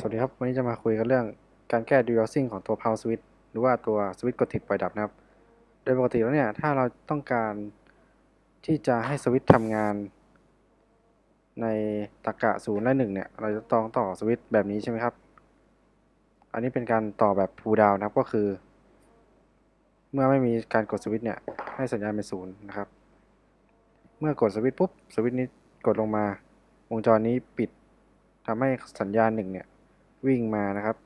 สวัสดีครับ วันนี้จะมาคุยกันเรื่องการแก้ dewelling ของตัว power switch หรือว่าตัวสวิตช์กดติดปล่อยดับนะครับ โดยปกติแล้วเนี่ย ถ้าเราต้องการที่จะให้สวิตช์ทำงาน ในตรรกะศูนย์และหนึ่งเนี่ย เราจะต้องต่อสวิตช์แบบนี้ใช่ไหมครับ อันนี้เป็นการต่อแบบ pull down นะครับก็คือ เมื่อไม่มีการกดสวิตช์เนี่ย ให้สัญญาณเป็นศูนย์นะครับ เมื่อกดสวิตช์ปุ๊บสวิตช์นี้กดลงมา วงจรนี้ปิดทำให้สัญญาณหนึ่งเนี่ย วิ่งมานะครับ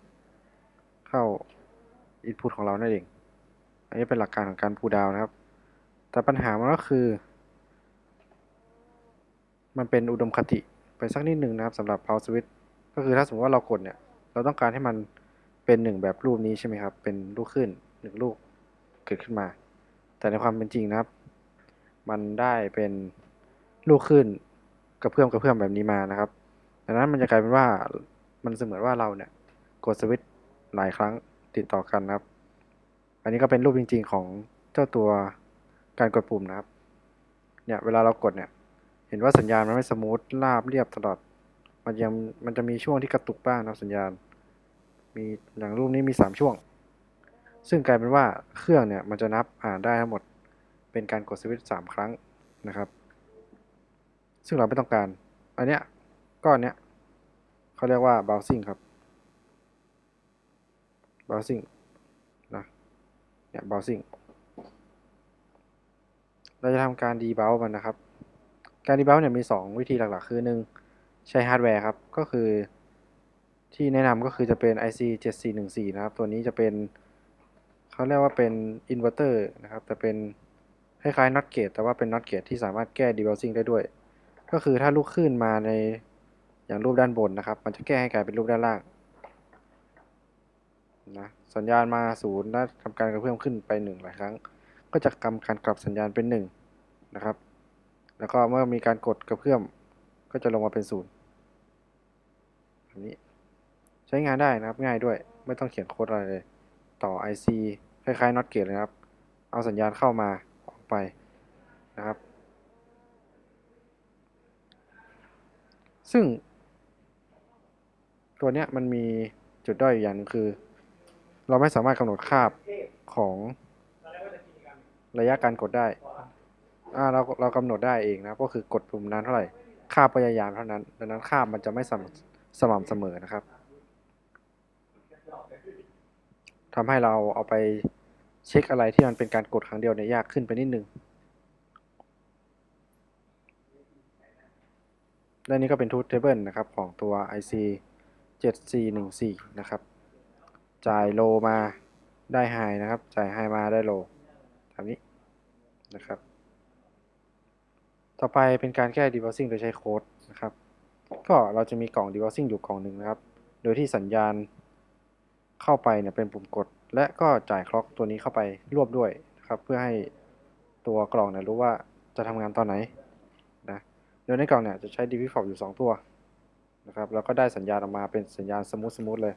เข้า input ของเรานั่นเอง อันนี้เป็นหลักการของการพูดาวนะครับ แต่ปัญหามันก็คือ มันเป็นอุดมคติไปสักนิดหนึ่งนะครับสำหรับ power switch ก็คือถ้าสมมติว่าเรากดเนี่ย เราต้องการให้มันเป็นหนึ่งแบบรูปนี้ใช่ไหมครับ เป็นลูกขึ้นหนึ่งลูกเกิดขึ้นมา แต่ในความเป็นจริงนะครับ มันได้เป็นลูกขึ้นกระเพื่อมกระเพื่อมแบบนี้มานะครับ ดังนั้นมันจะกลายเป็นว่า มันเสมือนว่าเราเนี่ยกดสวิตช์หลายครั้งติดต่อกันนะครับ อันนี้ก็เป็นรูปจริง ๆ ของเจ้าตัวการกดปุ่มนะครับ เนี่ยเวลาเรากดเนี่ย เห็นว่าสัญญาณมันไม่สมูทราบเรียบตลอด มันยังมันจะมีช่วงที่กระตุกบ้างนะสัญญาณ มีอย่างรูปนี้มี 3 ช่วง ซึ่งกลายเป็นว่าเครื่องเนี่ยมันจะนับอ่านได้ทั้งหมด เป็นการกดสวิตช์สามครั้งนะครับ ซึ่งเราไม่ต้องการ อันเนี้ยก้อนเนี้ย เขาเรียกว่า bouncing ครับ bouncing นะเนี่ย bouncing เราจะทำการ debug มันนะครับ การ debug เนี่ยมี 2 วิธีหลักๆ คือ 1 ใช้ฮาร์ดแวร์ครับ ก็คือที่แนะนำก็คือจะเป็น IC 7414 นะครับ ตัวนี้จะเป็นเขาเรียกว่าเป็นอินเวอร์เตอร์นะครับแต่เป็นคล้ายๆ not gate แต่ว่าเป็น not gate ที่สามารถแก้ debouncing ได้ด้วย ก็คือถ้าลูกขึ้นมาใน อย่างรูปด้านบนนะครับ มันจะแก้ให้กลายเป็นรูปด้านล่างนะสัญญาณมาศูนย์และทำการกระเพื่อมขึ้นไปหนึ่งหลายครั้ง ก็จะทำการกลับสัญญาณเป็นหนึ่งนะครับ แล้วก็เมื่อมีการกดกระเพื่อมก็จะลงมาเป็นศูนย์แบบนี้ใช้งานได้นะครับง่ายด้วย ไม่ต้องเขียนโค้ดอะไรเลย ต่อ IC คล้ายๆ not gate เลยนะครับ เอาสัญญาณเข้ามาออกไปนะครับ ซึ่ง ตัวเนี้ยมันมีจุดด้อยอย่างหนึงคือ เราไม่สามารถกำหนดคาบของระยะการกดได้อ่าเราเรากำหนดได้เองนะก็คือกดปุ่มนานเท่าไหร่คาบพยายามเท่านั้น ดังนั้นคาบมันจะไม่สม่ำสม่ำเสมอนะครับทำให้เราเอาไปเช็คอะไรที่มันเป็นการกดครั้งเดียวเนี่ยยากขึ้นไปนิดนึงและนี่ก็เป็น Truth Table นะครับของตัว IC 7414 นะครับ จ่ายโลมาได้ High นะครับ จ่าย High มาได้โลตามนี้นะครับ ต่อไปเป็นการแก้ debouncing โดยใช้โค้ดนะครับ ก็เราจะมีกล่อง debouncing อยู่กล่องหนึ่งนะครับ โดยที่สัญญาณเข้าไปเนี่ยเป็นปุ่มกด และก็จ่ายคล็อกตัวนี้เข้าไปรวบด้วยนะครับ เพื่อให้ตัวกล่องเนี่ยรู้ว่าจะทำงานตอนไหนนะ โดยในกล่องเนี่ยจะใช้ d v f o b อยู่ 2 ตัว นะครับแล้วก็ได้สัญญาณออกมาเป็นสัญญาณสมูทสมูทเลย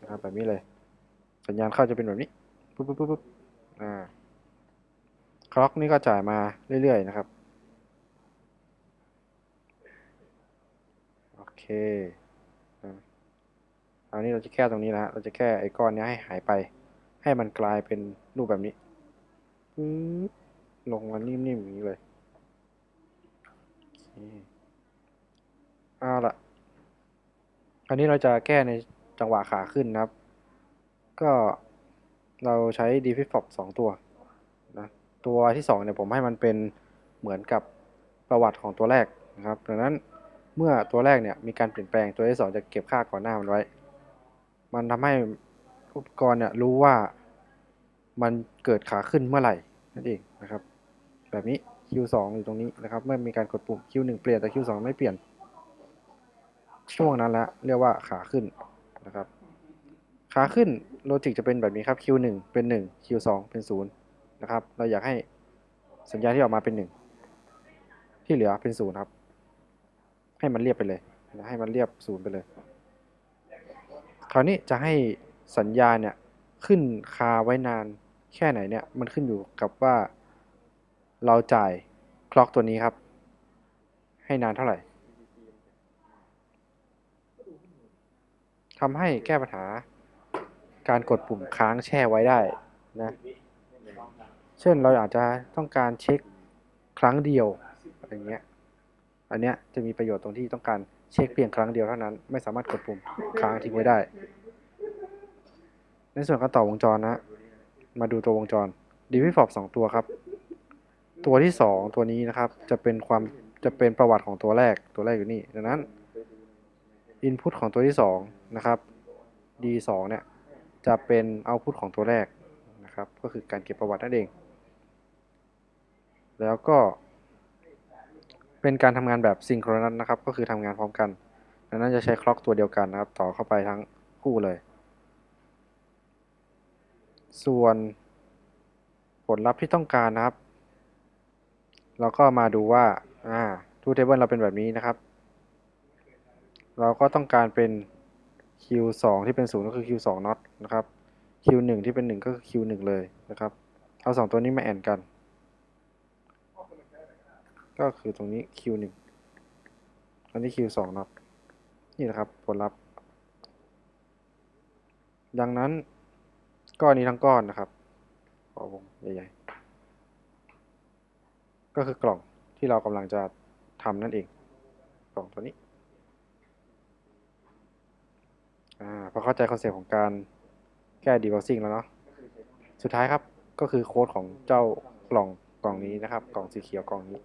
นะครับแบบนี้เลย สัญญาณเข้าจะเป็นแบบนี้ปุ๊บปุ๊บปุ๊บปุ๊บอ่าคล็อกนี่ก็จ่ายมาเรื่อยๆนะครับโอเคอันนี้เราจะแก้ตรงนี้นะฮะเราจะแก้ไอ้ก้อนนี้ให้หายไป ให้มันกลายเป็นรูปแบบนี้ลงมานิ่มๆอย่างนี้เลย เอาละคราวนี้เราจะแก้ในจังหวะขาขึ้นนะครับ ก็เราใช้ d f i f o b 2ตัวนะตัวที่2เนี่ยผมให้มันเป็นเหมือนกับประวัติของตัวแรกนะครับดังนั้นเมื่อตัวแรกเนี่ยมีการเปลี่ยนแปลงตัวที่ 2 จะเก็บค่าก่อนหน้ามันไว้ มันทำให้อุปกรณ์เนี่ยรู้ว่ามันเกิดขาขึ้นเมื่อไหร่นั่นเองนะครับ แบบนี้ Q2 อยู่ตรงนี้นะครับเมื่อมีการกดปุ่ม Q1 เปลี่ยนแต่ Q2 ไม่เปลี่ยน ช่วงนั้นและเรียกว่าขาขึ้นนะครับ ขาขึ้นโลจิกจะเป็นแบบนี้ครับ Q1 เป็น 1 Q2 เป็น 0 นะครับ เราอยากให้สัญญาณที่ออกมาเป็น 1 ที่เหลือเป็น 0 ครับ ให้มันเรียบไปเลย ให้มันเรียบ 0 ไปเลย คราวนี้จะให้สัญญาณเนี่ยขึ้นคาไว้นานแค่ไหนเนี่ยมันขึ้นอยู่กับว่าเราจ่ายคล็อกตัวนี้ครับ ให้นานเท่าไหร่ ทำให้แก้ปัญหา การกดปุ่มค้างแช่ไว้ได้นะเช่นเราอาจจะต้องการเช็คครั้งเดียวอะไรเงี้ยอันเนี้ยจะมีประโยชน์ตรงที่ต้องการเช็คเพียงครั้งเดียวเท่านั้น ไม่สามารถกดปุ่มค้างทิ้งไว้ได้ ในส่วนการต่อวงจรนะ มาดูตัววงจร d v f o b สองตัวครับ ตัวที่สองตัวนี้นะครับ จะเป็นความจะเป็นประวัติของตัวแรกตัวแรกอยู่นี่ดังนั้น input ของตัวที่สองนะครับ d สองเนี่ยจะเป็น output ของตัวแรกนะครับ ก็คือการเก็บประวัตินั่นเอง แล้วก็ เป็นการทำงานแบบซิงโครนัสนะครับ ก็คือทำงานพร้อมกันดังนั้นจะใช้คล็อกตัวเดียวกันนะครับ ต่อเข้าไปทั้งคู่เลย ส่วนผลลัพธ์ที่ต้องการนะครับ เราก็มาดูว่า อ่า ทูเทเบิลเราเป็นแบบนี้นะครับ เราก็ต้องการเป็น Q2 ที่เป็น 0 ก็คือ Q2 น็อตนะครับ Q1 ที่เป็น 1 ก็คือ Q1 เลยนะครับ เอา 2 ตัวนี้มาแอนกัน ก็คือตรงนี้ Q1 อันนี้ Q2 น็อตนี่นะครับผลลัพธ์ ดังนั้นก้อนนี้ทั้งก้อนนะครับขอวงใหญ่ๆ ก็คือกล่องที่เรากำลังจะทำนั่นเอง กล่องตัวนี้ อ่าพอเข้าใจคอนเซปต์ของการแก้ debug แล้วเนาะสุดท้ายครับก็คือโค้ดของเจ้ากล่องกล่องนี้นะครับ กล่องสีเขียวกล่องนี้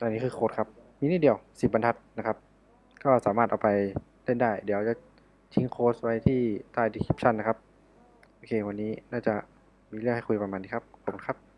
อันนี้คือโค้ดครับมีนิดเดียว10บรรทัดนะครับ ก็สามารถเอาไปเล่นได้ เดี๋ยวจะทิ้งโค้ดไว้ที่ใต้ description นะครับ โอเค วันนี้น่าจะมีเรื่องให้คุยประมาณนี้ครับ ขอบคุณครับ